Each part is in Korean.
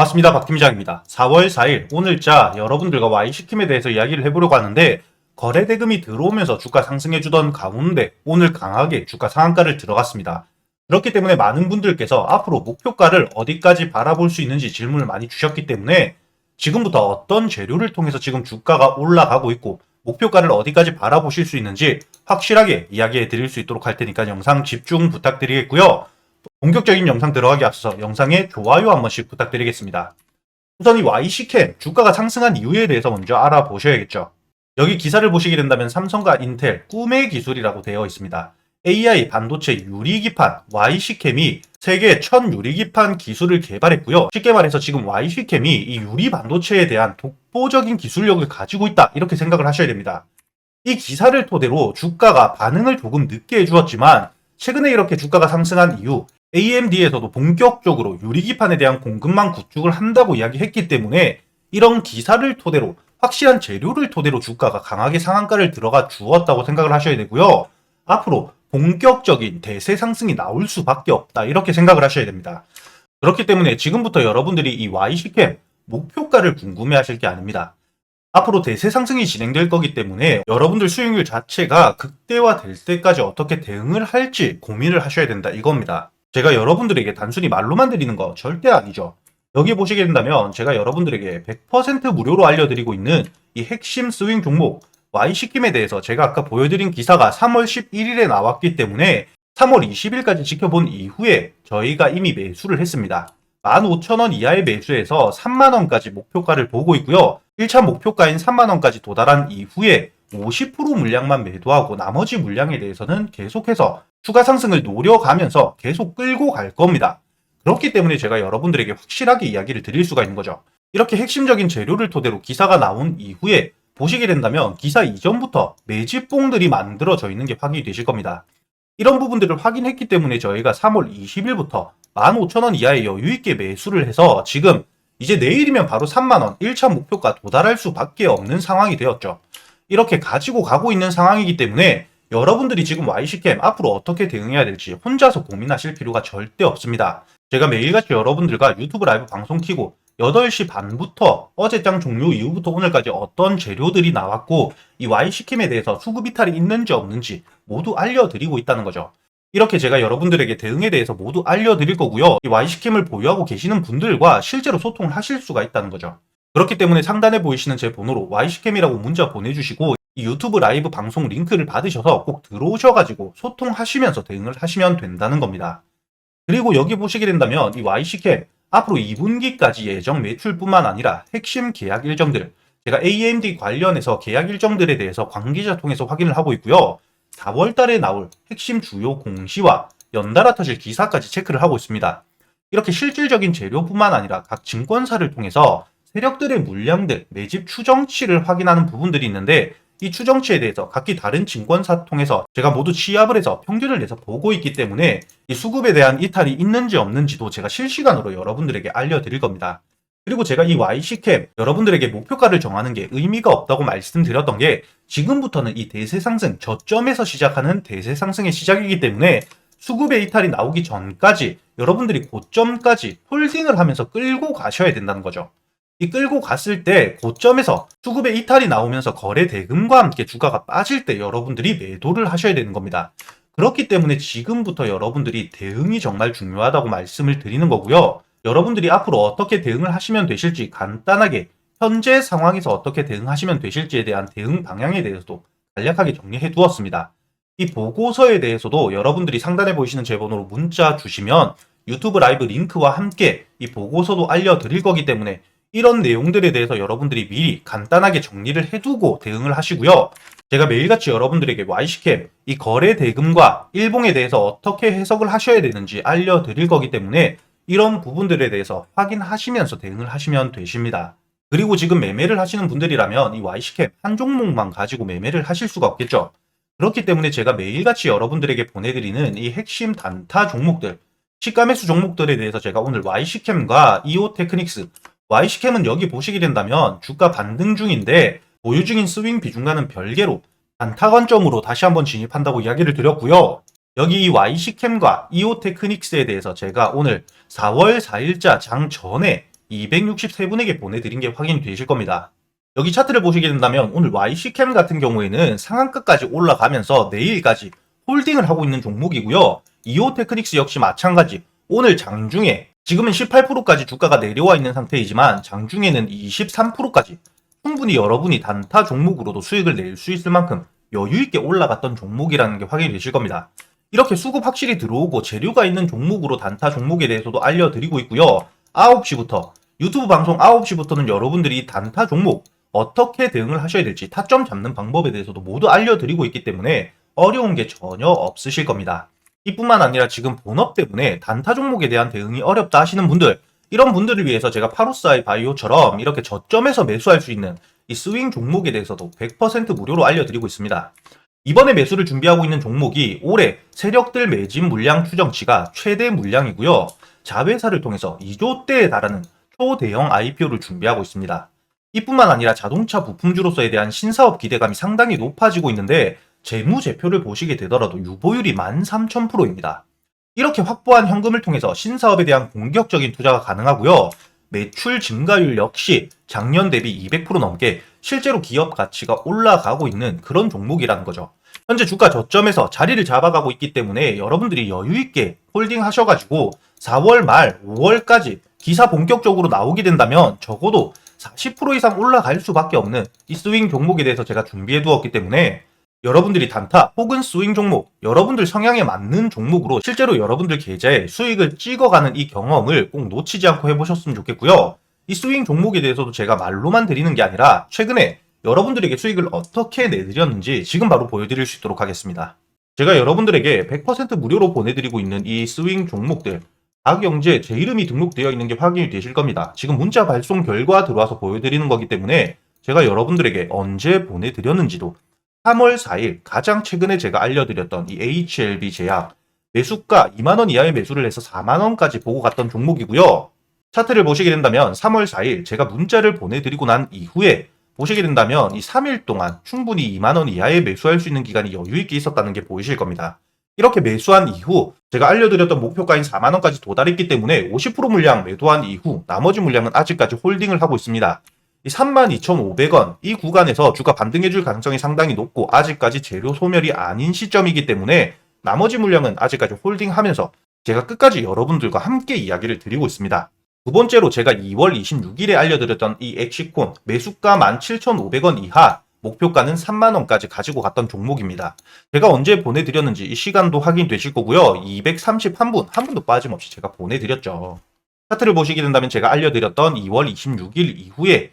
반갑습니다. 박 팀장입니다. 4월 4일 오늘자 여러분들과 Y시킴에 대해서 이야기를 해보려고 하는데 거래 대금이 들어오면서 주가 상승해주던 가운데 오늘 강하게 주가 상한가를 들어갔습니다. 그렇기 때문에 많은 분들께서 앞으로 목표가를 어디까지 바라볼 수 있는지 질문을 많이 주셨기 때문에 지금부터 어떤 재료를 통해서 지금 주가가 올라가고 있고 목표가를 어디까지 바라보실 수 있는지 확실하게 이야기해 드릴 수 있도록 할 테니까 영상 집중 부탁드리겠고요. 본격적인 영상 들어가기 앞서서 영상에 좋아요 한 번씩 부탁드리겠습니다. 우선 이 YC캠 주가가 상승한 이유에 대해서 먼저 알아보셔야겠죠. 여기 기사를 보시게 된다면 삼성과 인텔 꿈의 기술이라고 되어 있습니다. AI 반도체 유리기판 YC캠이 세계 첫 유리기판 기술을 개발했고요. 쉽게 말해서 지금 YC캠이 이 유리 반도체에 대한 독보적인 기술력을 가지고 있다 이렇게 생각을 하셔야 됩니다. 이 기사를 토대로 주가가 반응을 조금 늦게 해주었지만 최근에 이렇게 주가가 상승한 이유 AMD에서도 본격적으로 유리기판에 대한 공급망 구축을 한다고 이야기했기 때문에 이런 기사를 토대로 확실한 재료를 토대로 주가가 강하게 상한가를 들어가 주었다고 생각을 하셔야 되고요. 앞으로 본격적인 대세 상승이 나올 수밖에 없다. 이렇게 생각을 하셔야 됩니다. 그렇기 때문에 지금부터 여러분들이 이 YC캠 목표가를 궁금해 하실 게 아닙니다. 앞으로 대세 상승이 진행될 거기 때문에 여러분들 수익률 자체가 극대화될 때까지 어떻게 대응을 할지 고민을 하셔야 된다 이겁니다. 제가 여러분들에게 단순히 말로만 드리는 거 절대 아니죠. 여기 보시게 된다면 제가 여러분들에게 100% 무료로 알려드리고 있는 이 핵심 스윙 종목 Y시킴에 대해서 제가 아까 보여드린 기사가 3월 11일에 나왔기 때문에 3월 20일까지 지켜본 이후에 저희가 이미 매수를 했습니다. 15,000원 이하의 매수에서 3만원까지 목표가를 보고 있고요. 1차 목표가인 3만원까지 도달한 이후에 50% 물량만 매도하고 나머지 물량에 대해서는 계속해서 추가 상승을 노려가면서 계속 끌고 갈 겁니다. 그렇기 때문에 제가 여러분들에게 확실하게 이야기를 드릴 수가 있는 거죠. 이렇게 핵심적인 재료를 토대로 기사가 나온 이후에 보시게 된다면 기사 이전부터 매집봉들이 만들어져 있는 게 확인이 되실 겁니다. 이런 부분들을 확인했기 때문에 저희가 3월 20일부터 15,000원 이하의 여유있게 매수를 해서 지금 이제 내일이면 바로 3만원 1차 목표가 도달할 수밖에 없는 상황이 되었죠. 이렇게 가지고 가고 있는 상황이기 때문에 여러분들이 지금 YC캠 앞으로 어떻게 대응해야 될지 혼자서 고민하실 필요가 절대 없습니다. 제가 매일같이 여러분들과 유튜브 라이브 방송 키고 8시 반부터 어제장 종료 이후부터 오늘까지 어떤 재료들이 나왔고 이 Y시킴에 대해서 수급 이탈이 있는지 없는지 모두 알려드리고 있다는 거죠. 이렇게 제가 여러분들에게 대응에 대해서 모두 알려드릴 거고요. 이 Y시킴을 보유하고 계시는 분들과 실제로 소통을 하실 수가 있다는 거죠. 그렇기 때문에 상단에 보이시는 제 번호로 Y시캠이라고 문자 보내주시고 이 유튜브 라이브 방송 링크를 받으셔서 꼭 들어오셔가지고 소통하시면서 대응을 하시면 된다는 겁니다. 그리고 여기 보시게 된다면 이 YC캠 앞으로 2분기까지 예정 매출뿐만 아니라 핵심 계약 일정들 제가 AMD 관련해서 계약 일정들에 대해서 관계자 통해서 확인을 하고 있고요. 4월 달에 나올 핵심 주요 공시와 연달아 터질 기사까지 체크를 하고 있습니다. 이렇게 실질적인 재료뿐만 아니라 각 증권사를 통해서 세력들의 물량들, 매집 추정치를 확인하는 부분들이 있는데 이 추정치에 대해서 각기 다른 증권사 통해서 제가 모두 취합을 해서 평균을 내서 보고 있기 때문에 이 수급에 대한 이탈이 있는지 없는지도 제가 실시간으로 여러분들에게 알려드릴 겁니다. 그리고 제가 이 YC캠 여러분들에게 목표가를 정하는 게 의미가 없다고 말씀드렸던 게 지금부터는 이 대세 상승 저점에서 시작하는 대세 상승의 시작이기 때문에 수급의 이탈이 나오기 전까지 여러분들이 고점까지 홀딩을 하면서 끌고 가셔야 된다는 거죠. 이 끌고 갔을 때 고점에서 수급의 이탈이 나오면서 거래 대금과 함께 주가가 빠질 때 여러분들이 매도를 하셔야 되는 겁니다. 그렇기 때문에 지금부터 여러분들이 대응이 정말 중요하다고 말씀을 드리는 거고요. 여러분들이 앞으로 어떻게 대응을 하시면 되실지 간단하게 현재 상황에서 어떻게 대응하시면 되실지에 대한 대응 방향에 대해서도 간략하게 정리해 두었습니다. 이 보고서에 대해서도 여러분들이 상단에 보이시는 제 번호로 문자 주시면 유튜브 라이브 링크와 함께 이 보고서도 알려드릴 거기 때문에 이런 내용들에 대해서 여러분들이 미리 간단하게 정리를 해두고 대응을 하시고요. 제가 매일같이 여러분들에게 Y시캠 이 거래 대금과 일봉에 대해서 어떻게 해석을 하셔야 되는지 알려드릴 거기 때문에 이런 부분들에 대해서 확인하시면서 대응을 하시면 되십니다. 그리고 지금 매매를 하시는 분들이라면 이 Y시캠 한 종목만 가지고 매매를 하실 수가 없겠죠. 그렇기 때문에 제가 매일같이 여러분들에게 보내드리는 이 핵심 단타 종목들, 시가 매수 종목들에 대해서 제가 오늘 Y시캠과 EO 테크닉스, Y시캠은 여기 보시게 된다면 주가 반등 중인데 보유 중인 스윙 비중과는 별개로 단타 관점으로 다시 한번 진입한다고 이야기를 드렸고요. 여기 이 Y시캠과 EO 테크닉스에 대해서 제가 오늘 4월 4일자 장 전에 263분에게 보내드린 게 확인이 되실 겁니다. 여기 차트를 보시게 된다면 오늘 YC캠 같은 경우에는 상한가까지 올라가면서 내일까지 홀딩을 하고 있는 종목이고요. 이오 테크닉스 역시 마찬가지. 오늘 장중에 지금은 18%까지 주가가 내려와 있는 상태이지만 장중에는 23%까지 충분히 여러분이 단타 종목으로도 수익을 낼 수 있을 만큼 여유 있게 올라갔던 종목이라는 게 확인이 되실 겁니다. 이렇게 수급 확실히 들어오고 재료가 있는 종목으로 단타 종목에 대해서도 알려드리고 있고요. 9시부터 유튜브 방송 9시부터는 여러분들이 단타 종목 어떻게 대응을 하셔야 될지 타점 잡는 방법에 대해서도 모두 알려드리고 있기 때문에 어려운 게 전혀 없으실 겁니다. 이뿐만 아니라 지금 본업 때문에 단타 종목에 대한 대응이 어렵다 하시는 분들 이런 분들을 위해서 제가 파로스아이 바이오처럼 이렇게 저점에서 매수할 수 있는 이 스윙 종목에 대해서도 100% 무료로 알려드리고 있습니다. 이번에 매수를 준비하고 있는 종목이 올해 세력들 매진 물량 추정치가 최대 물량이고요. 자회사를 통해서 2조대에 달하는 초대형 IPO를 준비하고 있습니다. 이뿐만 아니라 자동차 부품주로서에 대한 신사업 기대감이 상당히 높아지고 있는데 재무제표를 보시게 되더라도 유보율이 13,000%입니다. 이렇게 확보한 현금을 통해서 신사업에 대한 공격적인 투자가 가능하고요. 매출 증가율 역시 작년 대비 200% 넘게 실제로 기업 가치가 올라가고 있는 그런 종목이라는 거죠. 현재 주가 저점에서 자리를 잡아가고 있기 때문에 여러분들이 여유 있게 홀딩 하셔가지고 4월 말 5월까지 기사 본격적으로 나오게 된다면 적어도 40% 이상 올라갈 수밖에 없는 이 스윙 종목에 대해서 제가 준비해 두었기 때문에 여러분들이 단타 혹은 스윙 종목, 여러분들 성향에 맞는 종목으로 실제로 여러분들 계좌에 수익을 찍어가는 이 경험을 꼭 놓치지 않고 해보셨으면 좋겠고요. 이 스윙 종목에 대해서도 제가 말로만 드리는 게 아니라 최근에 여러분들에게 수익을 어떻게 내드렸는지 지금 바로 보여드릴 수 있도록 하겠습니다. 제가 여러분들에게 100% 무료로 보내드리고 있는 이 스윙 종목들 다경제 제 이름이 등록되어 있는 게 확인이 되실 겁니다. 지금 문자 발송 결과 들어와서 보여드리는 거기 때문에 제가 여러분들에게 언제 보내드렸는지도 3월 4일 가장 최근에 제가 알려드렸던 이 HLB 제약 매수가 2만원 이하의 매수를 해서 4만원까지 보고 갔던 종목이고요. 차트를 보시게 된다면 3월 4일 제가 문자를 보내드리고 난 이후에 보시게 된다면 이 3일 동안 충분히 2만원 이하의 매수할 수 있는 기간이 여유있게 있었다는 게 보이실 겁니다. 이렇게 매수한 이후 제가 알려드렸던 목표가인 4만원까지 도달했기 때문에 50% 물량 매도한 이후 나머지 물량은 아직까지 홀딩을 하고 있습니다. 이 32,500원 이 구간에서 주가 반등해 줄 가능성이 상당히 높고 아직까지 재료 소멸이 아닌 시점이기 때문에 나머지 물량은 아직까지 홀딩하면서 제가 끝까지 여러분들과 함께 이야기를 드리고 있습니다. 두 번째로 제가 2월 26일에 알려드렸던 이 엑시콘 매수가 17,500원 이하 목표가는 3만원까지 가지고 갔던 종목입니다. 제가 언제 보내드렸는지 이 시간도 확인되실 거고요. 231분, 한 분도 빠짐없이 제가 보내드렸죠. 차트를 보시게 된다면 제가 알려드렸던 2월 26일 이후에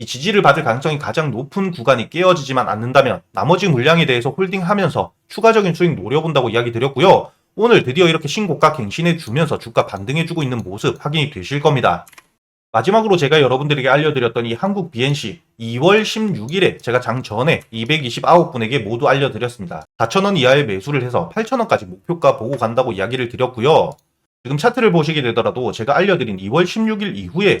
이 지지를 받을 가능성이 가장 높은 구간이 깨어지지만 않는다면 나머지 물량에 대해서 홀딩하면서 추가적인 수익 노려본다고 이야기 드렸고요. 오늘 드디어 이렇게 신고가 갱신해 주면서 주가 반등해주고 있는 모습 확인이 되실 겁니다. 마지막으로 제가 여러분들에게 알려드렸던 이 한국 BNC 2월 16일에 제가 장 전에 229분에게 모두 알려드렸습니다. 4,000원 이하의 매수를 해서 8,000원까지 목표가 보고 간다고 이야기를 드렸고요. 지금 차트를 보시게 되더라도 제가 알려드린 2월 16일 이후에